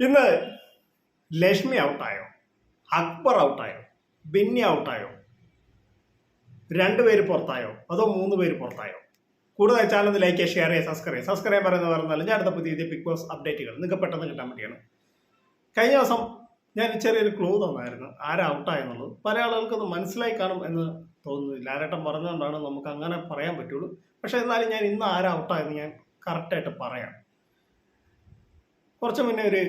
ഇന്ന് ലക്ഷ്മി ഔട്ടായോ? അക്ബർ ഔട്ടായോ? ബിന്നി ഔട്ടായോ? രണ്ടുപേര് പുറത്തായോ? അതോ മൂന്ന് പേര് പുറത്തായോ? കൂടുതൽ ചാനൽ ലൈക്ക് ഷെയർ ചെയ്യുക സബ്സ്ക്രൈബ് ചെയ്യുക സബ്സ്ക്രൈബ് പറയുന്നത് പറഞ്ഞാൽ ഞാൻ അടുത്ത പുതിയ ബിഗ് ബോസ് അപ്ഡേറ്റുകൾ നിങ്ങൾക്ക് പെട്ടെന്ന് കിട്ടാൻ വേണ്ടിയാണ്. കഴിഞ്ഞ ദിവസം ഞാൻ ചെറിയൊരു ക്ലൂ തന്നായിരുന്നു. ആരാ ഔട്ടായെന്നുള്ളത് പല ആളുകൾക്കത് മനസ്സിലായി കാണും എന്ന് തോന്നുന്നില്ല. ആരേട്ടൻ പറഞ്ഞുകൊണ്ടാണ് നമുക്ക് അങ്ങനെ പറയാൻ പറ്റുള്ളൂ. പക്ഷേ എന്നാലും ഞാൻ ഇന്ന് ആരാ ഔട്ടായെന്ന് ഞാൻ കറക്റ്റായിട്ട് പറയാം. കുറച്ച് മുന്നേ ഒരു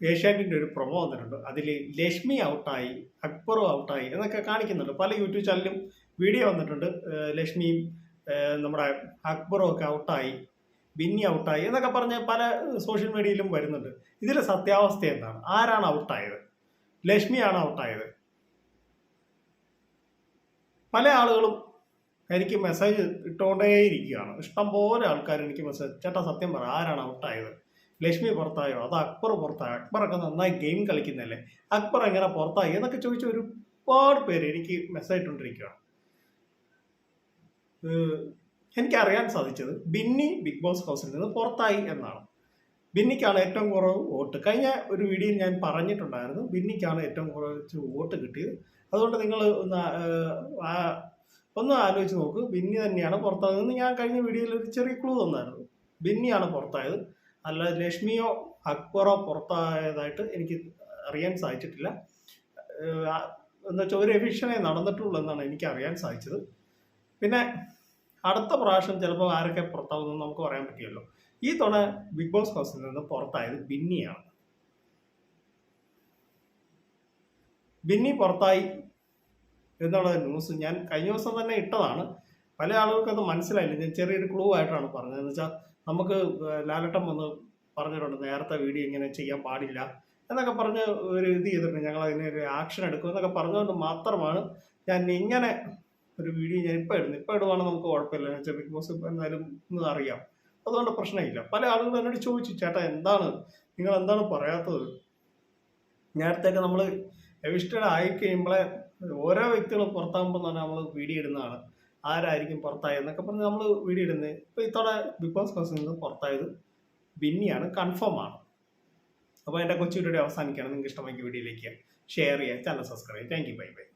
ഏഷ്യാനെറ്റിന്റെ ഒരു പ്രൊമോ വന്നിട്ടുണ്ട്. അതിൽ ലക്ഷ്മി ഔട്ടായി അക്ബറും ഔട്ടായി എന്നൊക്കെ കാണിക്കുന്നുണ്ട്. പല യൂട്യൂബ് ചാനലിലും വീഡിയോ വന്നിട്ടുണ്ട്. ലക്ഷ്മിയും നമ്മുടെ അക്ബറും ഒക്കെ ഔട്ടായി ബിന്നി ഔട്ടായി എന്നൊക്കെ പറഞ്ഞ് പല സോഷ്യൽ മീഡിയയിലും വരുന്നുണ്ട്. ഇതിലെ സത്യാവസ്ഥ എന്താണ്? ആരാണ് ഔട്ടായത്? ലക്ഷ്മിയാണ് ഔട്ടായത്. പല ആളുകളും എനിക്ക് മെസ്സേജ് ഇട്ടുകൊണ്ടേയിരിക്കുകയാണ് ഇഷ്ടംപോലെ ആൾക്കാർ എനിക്ക് മെസ്സേജ് ചേട്ടാ സത്യം പറ ആരാണ് ഔട്ടായത്? ലക്ഷ്മി പുറത്തായോ? അത് അക്ബർ പുറത്തായോ? അക്ബറൊക്കെ നന്നായി ഗെയിം കളിക്കുന്നല്ലേ അക്ബർ എങ്ങനെ പുറത്തായി എന്നൊക്കെ ചോദിച്ച ഒരുപാട് പേര് എനിക്ക് മെസ്സേജ് ഇട്ടുകൊണ്ടിരിക്കുകയാണ് എനിക്കറിയാൻ സാധിച്ചത് ബിന്നി ബിഗ് ബോസ് ഹൗസിൽ നിന്ന് പുറത്തായി എന്നാണ്. ബിന്നിക്കാണ് ഏറ്റവും കുറവ് വോട്ട്. കഴിഞ്ഞ ഒരു വീഡിയോയിൽ ഞാൻ പറഞ്ഞിട്ടുണ്ടായിരുന്നു ബിന്നിക്കാണ് ഏറ്റവും കുറച്ച് വോട്ട് കിട്ടിയത്. അതുകൊണ്ട് നിങ്ങൾ ഒന്ന് ഒന്ന് ആലോചിച്ച് നോക്ക്. ബിന്നി തന്നെയാണ് പുറത്തായതെന്ന് ഞാൻ കഴിഞ്ഞ വീഡിയോയിൽ ഒരു ചെറിയ ക്ലൂ തന്നായിരുന്നു. ബിന്നിയാണ് പുറത്തായത്. അല്ല ലക്ഷ്മിയോ അക്ബറോ പുറത്തായതായിട്ട് എനിക്ക് അറിയാൻ സാധിച്ചിട്ടില്ല. എന്താ വെച്ചാൽ ഒരു എവിഷനെ നടന്നിട്ടുള്ളൂ എന്നാണ് എനിക്ക് അറിയാൻ സാധിച്ചത്. പിന്നെ അടുത്ത പ്രാവശ്യം ചിലപ്പോൾ ആരൊക്കെ പുറത്താവുമെന്ന് നമുക്ക് പറയാൻ പറ്റിയല്ലോ. ഈ തവണ ബിഗ് ബോസ് ഹൗസിൽ നിന്ന് പുറത്തായത് ബിന്നിയാണ്. ബിന്നി പുറത്തായി എന്നുള്ള ന്യൂസ് ഞാൻ കഴിഞ്ഞ ദിവസം തന്നെ ഇട്ടതാണ്. പല ആളുകൾക്കും അത് മനസ്സിലായില്ല. ഞാൻ ചെറിയൊരു ക്ലൂ ആയിട്ടാണ് പറഞ്ഞത്. എന്ന് വെച്ചാൽ നമുക്ക് ലാലട്ടം വന്ന് പറഞ്ഞിട്ടുണ്ട് നേരത്തെ വീഡിയോ ഇങ്ങനെ ചെയ്യാൻ പാടില്ല എന്നൊക്കെ പറഞ്ഞ് ഒരു ഇത് ചെയ്തിട്ടുണ്ട്. ഞങ്ങൾ അതിനെ ഒരു ആക്ഷൻ എടുക്കും എന്നൊക്കെ പറഞ്ഞുകൊണ്ട് മാത്രമാണ് ഞാൻ ഇങ്ങനെ ഒരു വീഡിയോ ഞാൻ ഇപ്പോൾ ഇടുന്നു ഇപ്പോൾ ഇടുവാണെങ്കിൽ നമുക്ക് കുഴപ്പമില്ല. എന്ന് വെച്ചാൽ ബിഗ് ബോസ് ഇപ്പോൾ എന്തായാലും അറിയാം. അതുകൊണ്ട് പ്രശ്നമില്ല. പല ആളുകളും എന്നോട് ചോദിച്ചു ചേട്ടാ എന്താണ്? നിങ്ങൾ എന്താണ് പറയാത്തത്? നേരത്തെയൊക്കെ നമ്മൾ എവിഷ്ടഡ് ആയി കഴിയുമ്പോഴേ ഓരോ വ്യക്തികൾ പുറത്താകുമ്പോൾ തന്നെ നമ്മൾ വീഡിയോ ഇടുന്നതാണ്. ആരായിരിക്കും പുറത്തായത് എന്നൊക്കെ പറഞ്ഞ് നമ്മൾ വീഡിയോ ഇടുന്നത്. ഇപ്പോൾ ബിഗ് ബോസ് ഹൗസിൽ നിന്ന് പുറത്തായത് ബിന്നിയാണ് കൺഫേം ആണ്. അപ്പോൾ എന്റെ കൊച്ചു വീഡിയോ അവസാനിക്കുകയാണ്. നിങ്ങൾക്ക് ഇഷ്ടമായി വീഡിയോയിലേക്ക് ഷെയർ ചെയ്യുക channel subscribe thank you bye bye